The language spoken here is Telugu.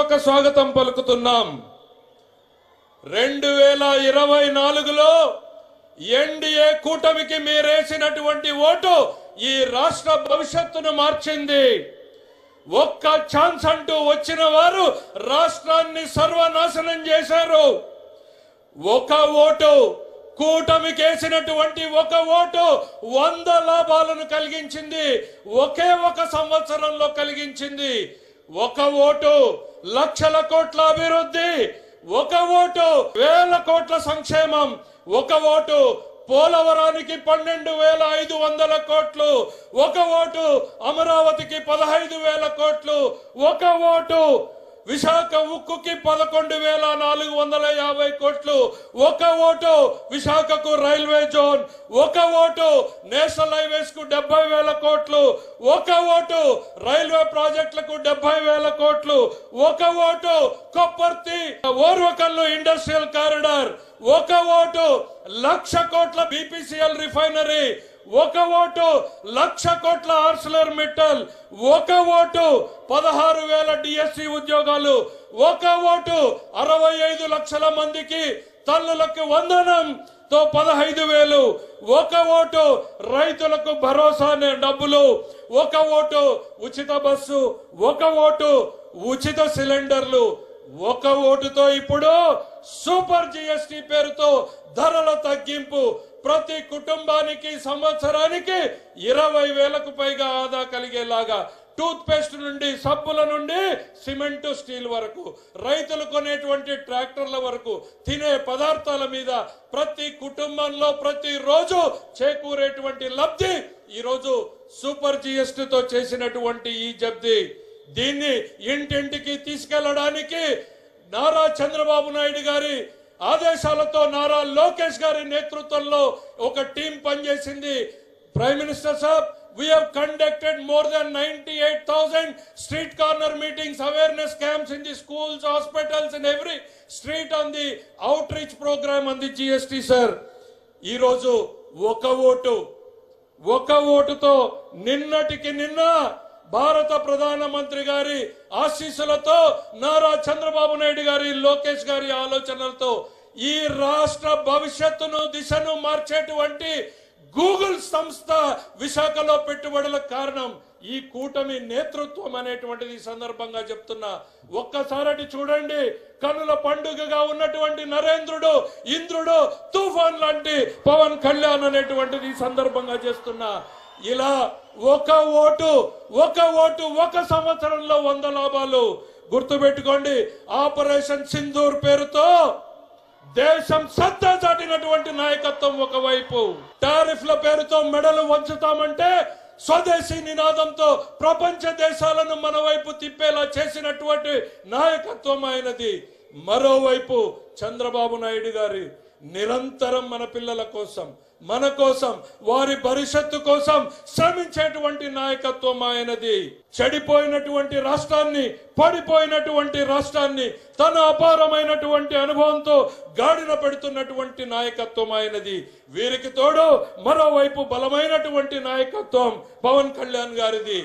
హృదయపూర్వక స్వాగతం పలుకుతున్నాం. రెండు వేల ఇరవై నాలుగులో ఎన్డీఏ కూటమికి మీరేసినటువంటి ఓటు ఈ రాష్ట్ర భవిష్యత్తును మార్చింది. ఒక్క ఛాన్స్ అంటూ వచ్చిన వారు రాష్ట్రాన్ని సర్వనాశనం చేశారు. ఒక ఓటు కూటమికి వేసినటువంటి ఒక ఓటు వంద లాభాలను కలిగించింది. ఒకే ఒక సంవత్సరంలో కలిగించింది. ఒక ఓటు లక్షల కోట్ల అభివృద్ధి ఒక ఓటు వేల కోట్ల సంక్షేమం ఒక ఓటు పోలవరానికి పన్నెండు వేల ఐదు వందల కోట్లు ఒక ఓటు అమరావతికి పదహైదు వేల కోట్లు ఒక ఓటు విశాఖ ఉక్కుకి పదకొండు వేల నాలుగు వందల యాభై కోట్లు. ఒక ఓటు విశాఖకు రైల్వే జోన్. ఒక ఓటు నేషనల్ హైవేస్కు డెబ్బై వేల కోట్లు. ఒక ఓటు రైల్వే ప్రాజెక్టులకు డెబ్బై వేల కోట్లు. ఒక ఓటు కొప్పర్తి ఓర్వకల్లు ఇండస్ట్రియల్ కారిడార్. ఒక ఓటు లక్ష కోట్ల బీపీసీఎల్ రిఫైనరీ. ఒక ఓటు లక్ష కోట్ల ఆర్సలర్ మెటల్ ఒక ఓటు పదహారు వేల డిఎస్సి ఉద్యోగాలు ఒక ఓటు అరవై ఐదు లక్షల మందికి తల్లులకు వందనం తో పదహైదు వేలు ఒక ఓటు రైతులకు భరోసా అనే డబ్బులు ఒక ఓటు ఉచిత బస్సు ఒక ఓటు ఉచిత సిలిండర్లు ఒక ఓటుతో ఇప్పుడు సూపర్ జిఎస్టి పేరుతో ధరల తగ్గింపు ప్రతి కుటుంబానికి సంవత్సరానికి ఇరవై వేలకు పైగా ఆదా కలిగేలాగా టూత్ పేస్ట్ నుండి సబ్బుల నుండి సిమెంట్ స్టీల్ వరకు రైతులు కొనేటువంటి ట్రాక్టర్ల వరకు తినే పదార్థాల మీద ప్రతి కుటుంబంలో ప్రతి రోజు చేకూరేటువంటి లబ్ధి ఈరోజు సూపర్ జిఎస్టితో చేసినటువంటి ఈ జబ్ది. దీన్ని ఇంటింటికి తీసుకెళ్ళడానికి నారా చంద్రబాబు నాయుడు గారి ఆదేశాలతో నారా లోకేష్ గారి నేతృత్వంలో ఒక టీం పనిచేసింది ప్రైమ్ మినిస్టర్ సాబ్ we have conducted more than 98,000 street corner meetings, awareness camps in the schools, hospitals, and every street on the outreach program on the GST, sir. ఈరోజు ఒక ఓటు ఒక ఓటుతో నిన్నటికి నిన్న భారత ప్రధానమంత్రి గారి ఆశీస్సులతో నారా చంద్రబాబు నాయుడు గారి లోకేష్ గారి ఆలోచనలతో ఈ రాష్ట్ర భవిష్యత్తును దిశను మార్చేటువంటి గూగుల్ సంస్థ విశాఖలో పెట్టుబడులకు కారణం ఈ కూటమి నేతృత్వం అనేటువంటిది సందర్భంగా చెప్తున్నా. ఒక్కసారి చూడండి కనుల పండుగగా ఉన్నటువంటి నరేంద్రుడు ఇంద్రుడు తుఫాన్ లాంటి పవన్ కళ్యాణ్ అనేటువంటిది ఈ సందర్భంగా చేస్తున్నా. ఇలా ఒక ఓటు ఒక ఓటు ఒక సంవత్సరంలో వంద లాభాలు. గుర్తుపెట్టుకోండి ఆపరేషన్ సింధూర్ పేరుతో దేశం సత్తా చాటినటువంటి నాయకత్వం ఒకవైపు. టారిఫ్ల పేరుతో మెడలు వంచుతామంటే స్వదేశీ నినాదంతో ప్రపంచ దేశాలను మన వైపు తిప్పేలా చేసినటువంటి నాయకత్వం ఆయనది. మరోవైపు చంద్రబాబు నాయుడు గారి నిరంతరం మన పిల్లల కోసం మన కోసం వారి భవిష్యత్తు కోసం శ్రమించేటువంటి నాయకత్వం ఆయనది. చెడిపోయినటువంటి రాష్ట్రాన్ని పడిపోయినటువంటి రాష్ట్రాన్ని తన అపారమైనటువంటి అనుభవంతో గాడిన పెడుతున్నటువంటి నాయకత్వం ఆయనది. వీరికి తోడు మరోవైపు బలమైనటువంటి నాయకత్వం పవన్ కళ్యాణ్ గారిది.